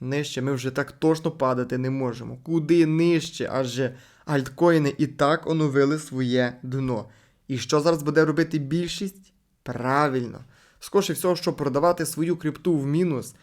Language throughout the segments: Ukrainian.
Нижче ми вже так точно падати не можемо. Куди нижче? Адже альткоїни і так оновили своє дно. І що зараз буде робити більшість? Правильно. Скоріше всього, щоб продавати свою крипту в мінус,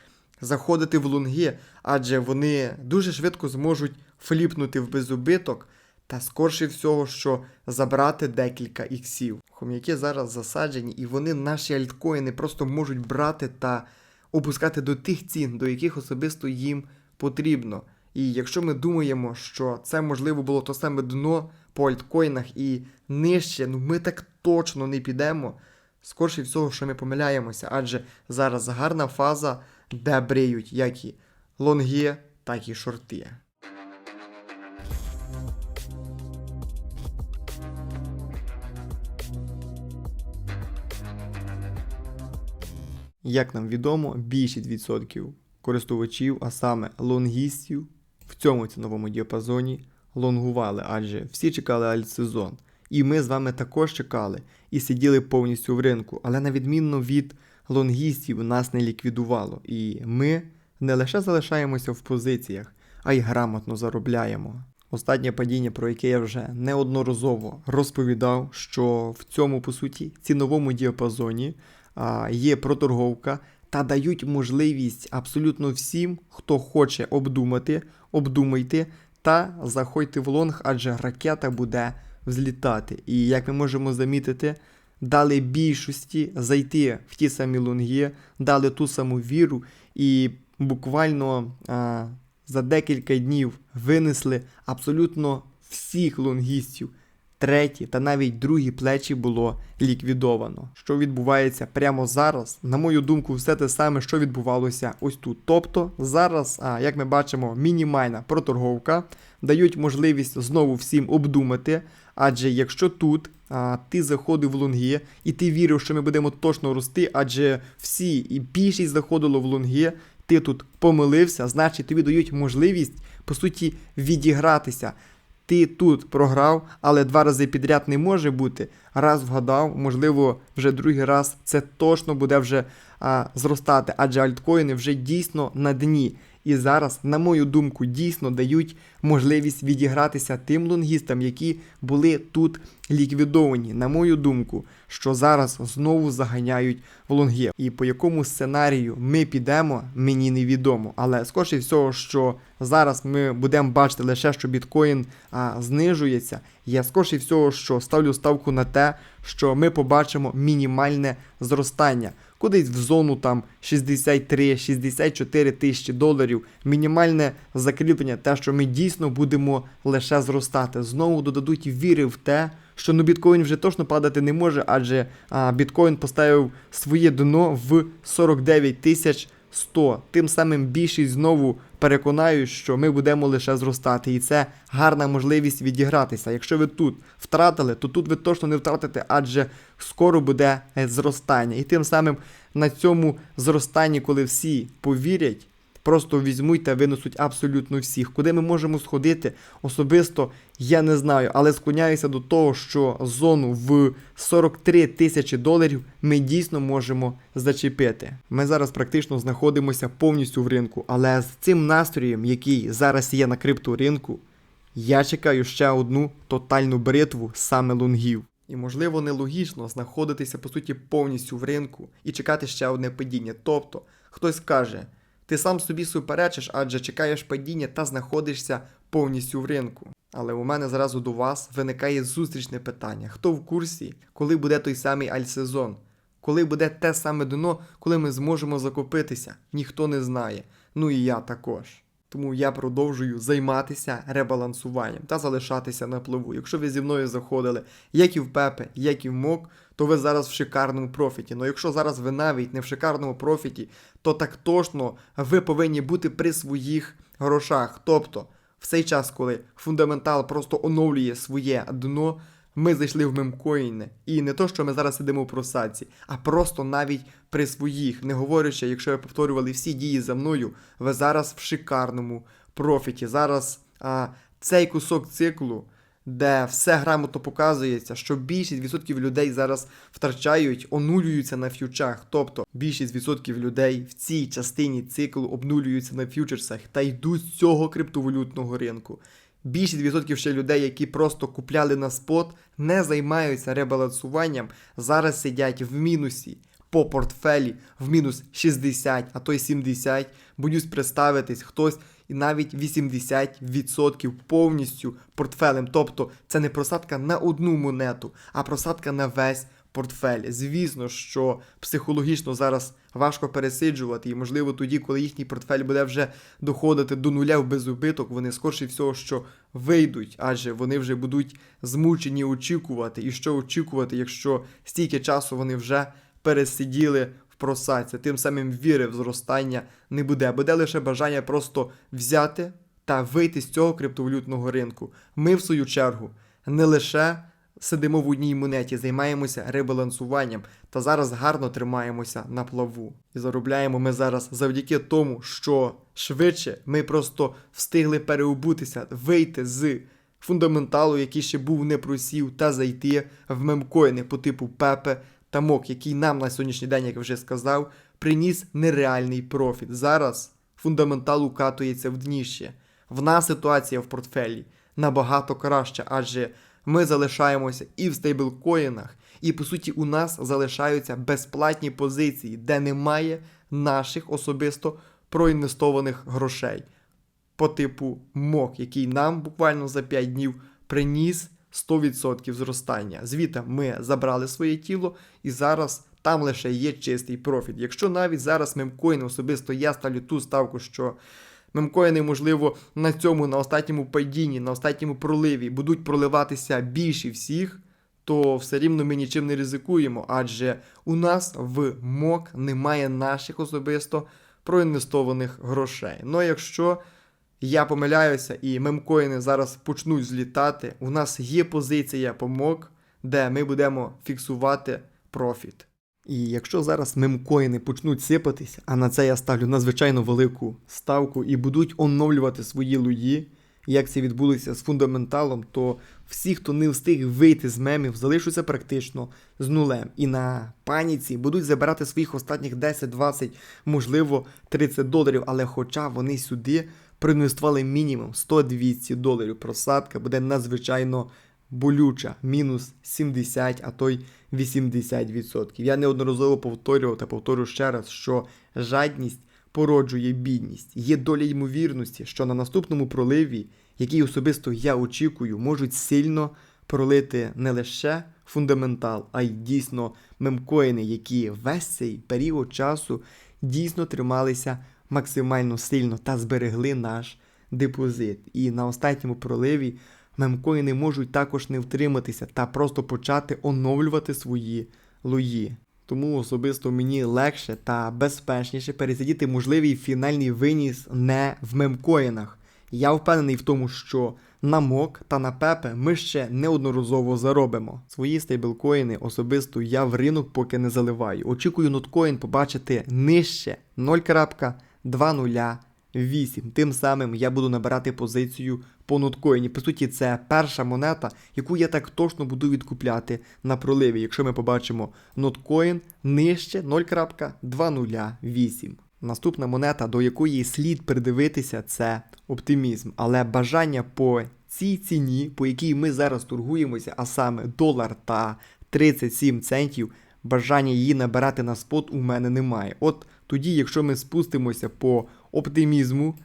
заходити в лонги, адже вони дуже швидко зможуть фліпнути в безубиток, та скорше всього, що забрати декілька іксів. Хом'яки зараз засаджені, і вони наші альткоїни просто можуть брати та опускати до тих цін, до яких особисто їм потрібно. І якщо ми думаємо, що це можливо було то саме дно по альткоїнах і нижче, ну ми так точно не підемо. Скорше всього, що ми помиляємося, адже зараз гарна фаза, де бриють як і лонги, так і шорти. Як нам відомо, більшість відсотків користувачів, а саме лонгістів, в цьому ціновому діапазоні лонгували, адже всі чекали альтсезон. І ми з вами також чекали і сиділи повністю в ринку. Але на відмінно від лонгістів нас не ліквідувало. І ми не лише залишаємося в позиціях, а й грамотно заробляємо. Останнє падіння, про яке я вже неодноразово розповідав, що в цьому, по суті, ціновому діапазоні є проторговка та дають можливість абсолютно всім, хто хоче обдумати, обдумайте та заходьте в лонг, адже ракета буде взлітати. І як ми можемо замітити, дали більшості зайти в ті самі лонги, дали ту саму віру і буквально а, за декілька днів винесли абсолютно всіх лонгістів. Треті та навіть другі плечі було ліквідовано. Що відбувається прямо зараз, на мою думку, все те саме, що відбувалося ось тут. Тобто зараз, а, як ми бачимо, мінімальна проторговка дають можливість знову всім обдумати. Адже якщо тут а, ти заходив в лонги і ти вірив, що ми будемо точно рости, адже всі і більшість заходило в лонги, ти тут помилився, значить тобі дають можливість по суті відігратися. Ти тут програв, але два рази підряд не може бути. Раз вгадав, можливо, вже другий раз це точно буде вже а, зростати, адже альткоїни вже дійсно на дні. І зараз, на мою думку, дійсно дають можливість відігратися тим лонгістам, які були тут ліквідовані. На мою думку, що зараз знову заганяють в лонги. І по якому сценарію ми підемо, мені невідомо. Але скоріше всього, що зараз ми будемо бачити лише, що біткоін а, знижується. Я скоріше всього, що ставлю ставку на те, що ми побачимо мінімальне зростання. Кудись в зону там 63-64 тисячі доларів. Мінімальне закріплення, те, що ми дійсно будемо лише зростати. Знову додадуть віри в те, що ну біткоін вже точно падати не може, адже а, біткоін поставив своє дно в 49 тисяч 100. Тим самим більшість знову переконаю, що ми будемо лише зростати. І це гарна можливість відігратися. Якщо ви тут втратили, то тут ви точно не втратите, адже скоро буде е, зростання. І тим самим на цьому зростанні, коли всі повірять, просто візьмуть та винесуть абсолютно всіх. Куди ми можемо сходити? Особисто я не знаю, але склоняюся до того, що зону в 43 тисячі доларів ми дійсно можемо зачепити. Ми зараз практично знаходимося повністю в ринку, але з цим настроєм, який зараз є на крипторинку, я чекаю ще одну тотальну бритву саме лонгів. І можливо нелогічно знаходитися по суті повністю в ринку і чекати ще одне падіння. Тобто, хтось каже, ти сам собі суперечиш, адже чекаєш падіння та знаходишся повністю в ринку. Але у мене зразу до вас виникає зустрічне питання: хто в курсі, коли буде той самий альсезон? Коли буде те саме дно, коли ми зможемо закупитися? Ніхто не знає. Ну і я також. Тому я продовжую займатися ребалансуванням та залишатися на плаву. Якщо ви зі мною заходили, як і в Пепе, як і в МОК, то ви зараз в шикарному профіті. Ну якщо зараз ви навіть не в шикарному профіті, то так точно ви повинні бути при своїх грошах. Тобто, в цей час, коли фундаментал просто оновлює своє дно, ми зайшли в мемкоїни. І не то, що ми зараз сидимо в просадці, а просто навіть при своїх, не говорячи, якщо ви повторювали всі дії за мною, ви зараз в шикарному профіті. Зараз а, цей кусок циклу де все грамотно показується, що більшість відсотків людей зараз втрачають, онулюються на ф'ючах. Тобто більшість відсотків людей в цій частині циклу обнулюються на ф'ючерсах та йдуть з цього криптовалютного ринку. Більшість відсотків ще людей, які просто купляли на спот, не займаються ребалансуванням, зараз сидять в мінусі по портфелі в мінус 60, а то й 70. Боюсь представитись, хтось і навіть 80% повністю портфелем. Тобто це не просадка на одну монету, а просадка на весь портфель. Звісно, що психологічно зараз важко пересиджувати, і можливо тоді, коли їхній портфель буде вже доходити до нуля в безубиток, вони скорше всього, що вийдуть, адже вони вже будуть змучені очікувати. І що очікувати, якщо стільки часу вони вже пересиділи в просадці, тим самим віри в зростання не буде. Буде лише бажання просто взяти та вийти з цього криптовалютного ринку. Ми, в свою чергу, не лише сидимо в одній монеті, займаємося ребалансуванням та зараз гарно тримаємося на плаву. І заробляємо ми зараз завдяки тому, що швидше ми просто встигли переобутися, вийти з фундаменталу, який ще був не просів, та зайти в мемкоїни по типу Пепе та МОК, який нам на сьогоднішній день, як вже сказав, приніс нереальний профіт. Зараз фундаментал укатується в дніще. В нас ситуація в портфелі набагато краща, адже ми залишаємося і в стейблкоїнах, і по суті у нас залишаються безплатні позиції, де немає наших особисто проінвестованих грошей. По типу МОК, який нам буквально за 5 днів приніс 100% зростання. Звідти ми забрали своє тіло, і зараз там лише є чистий профіт. Якщо навіть зараз мемкоїни особисто я ставлю ту ставку, що мемкоїни, можливо, на цьому, на останньому падінні, на останньому проливі будуть проливатися більше всіх, то все рівно ми нічим не ризикуємо, адже у нас в МОК немає наших особисто проінвестованих грошей. Ну а якщо я помиляюся, і мемкоїни зараз почнуть злітати. У нас є позиція по МОК, де ми будемо фіксувати профіт. І якщо зараз мемкоїни почнуть сипатися, а на це я ставлю надзвичайно велику ставку і будуть оновлювати свої луї, як це відбулося з фундаменталом, то всі, хто не встиг вийти з мемів, залишаться практично з нулем. І на паніці будуть забирати своїх останніх 10, 20, можливо, 30 доларів, але хоча вони сюди проінвестували мінімум 100-200 доларів. Просадка буде надзвичайно болюча, мінус 70, а то й 80%. Я неодноразово повторював та повторю ще раз, що жадність породжує бідність. Є доля ймовірності, що на наступному проливі, який особисто я очікую, можуть сильно пролити не лише фундаментал, а й дійсно мемкоїни, які весь цей період часу дійсно трималися максимально сильно та зберегли наш депозит. І на останньому проливі мемкоїни можуть також не втриматися та просто почати оновлювати свої луї. Тому особисто мені легше та безпечніше пересидіти можливий фінальний виніс не в мемкоїнах. Я впевнений в тому, що на МОК та на Пепе ми ще неодноразово заробимо. Свої стейблкоїни особисто я в ринок поки не заливаю. Очікую ноткоін побачити нижче 0.2008. Тим самим я буду набирати позицію по ноткоїні. По суті, це перша монета, яку я так точно буду відкупляти на проливі, якщо ми побачимо ноткоін нижче 0.208. Наступна монета, до якої слід придивитися, це оптимізм. Але бажання по цій ціні, по якій ми зараз торгуємося, а саме долар та 37 центів, бажання її набирати на спот у мене немає. От тоді, якщо ми спустимося по оптимізму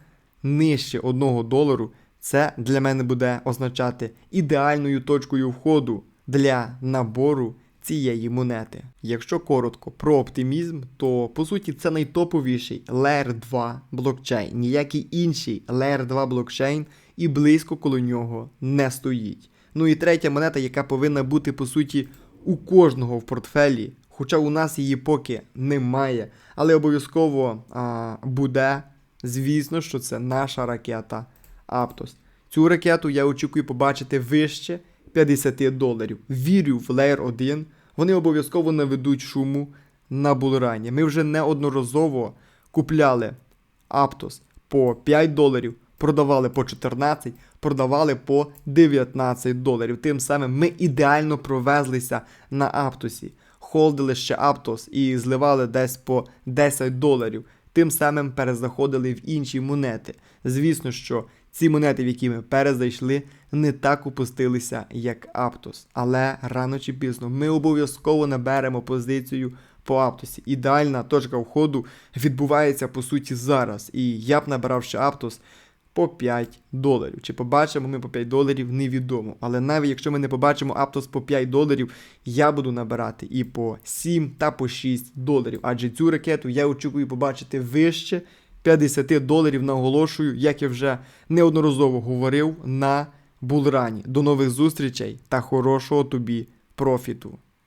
нижче 1 долару, це для мене буде означати ідеальною точкою входу для набору цієї монети. Якщо коротко про оптимізм, то по суті це найтоповіший Layer 2 блокчейн. Ніякий інший Layer 2 блокчейн і близько коло нього не стоїть. Ну і третя монета, яка повинна бути по суті у кожного в портфелі, хоча у нас її поки немає, але обов'язково а, буде. Звісно, що це наша ракета Aptos. Цю ракету я очікую побачити вище 50 доларів. Вірю в Layer 1. Вони обов'язково наведуть шуму на булрані. Ми вже неодноразово купляли Aptos по 5 доларів, продавали по 14, продавали по 19 доларів. Тим самим ми ідеально провезлися на Аптосі. Холдили ще Аптос і зливали десь по 10 доларів. Тим самим перезаходили в інші монети. Звісно, що ці монети, в які ми перезайшли, не так опустилися, як Аптос. Але рано чи пізно ми обов'язково наберемо позицію по Аптосі. Ідеальна точка входу відбувається по суті зараз. І я б набрав ще Аптос по 5 доларів. Чи побачимо ми по 5 доларів, невідомо. Але навіть якщо ми не побачимо Аптос по 5 доларів, я буду набирати і по 7 та по 6 доларів. Адже цю ракету я очікую побачити вище 50 доларів. Наголошую, як я вже неодноразово говорив на булрані. До нових зустрічей та хорошого тобі профіту.